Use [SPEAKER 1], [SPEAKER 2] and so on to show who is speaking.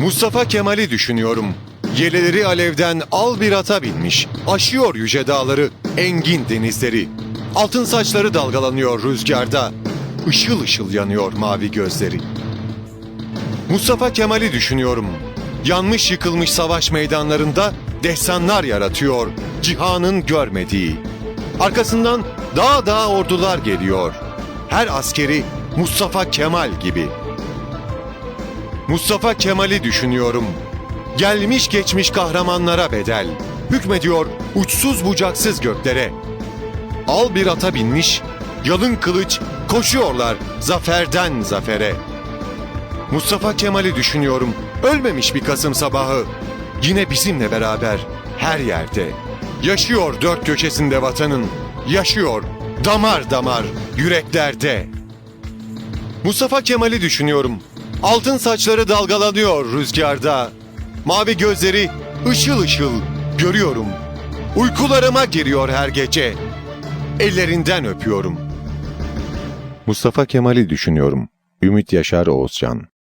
[SPEAKER 1] Mustafa Kemal'i düşünüyorum. Yeleleri alevden al bir ata binmiş. Aşıyor yüce dağları, engin denizleri. Altın saçları dalgalanıyor rüzgarda. Işıl ışıl yanıyor mavi gözleri. Mustafa Kemal'i düşünüyorum. Yanmış yıkılmış savaş meydanlarında destanlar yaratıyor. Cihanın görmediği. Arkasından dağ dağ ordular geliyor. Her askeri Mustafa Kemal gibi. Mustafa Kemal'i düşünüyorum. Gelmiş geçmiş kahramanlara bedel. Hükmediyor uçsuz bucaksız göklere. Al bir ata binmiş, yalın kılıç koşuyorlar zaferden zafere. Mustafa Kemal'i düşünüyorum. Ölmemiş bir Kasım sabahı. Yine bizimle beraber her yerde. Yaşıyor dört köşesinde vatanın. Yaşıyor damar damar yüreklerde. Mustafa Kemal'i düşünüyorum. Altın saçları dalgalanıyor rüzgarda. Mavi gözleri ışıl ışıl görüyorum. Uykularıma giriyor her gece. Ellerinden öpüyorum. Mustafa Kemal'i düşünüyorum. Ümit Yaşar Oğuzcan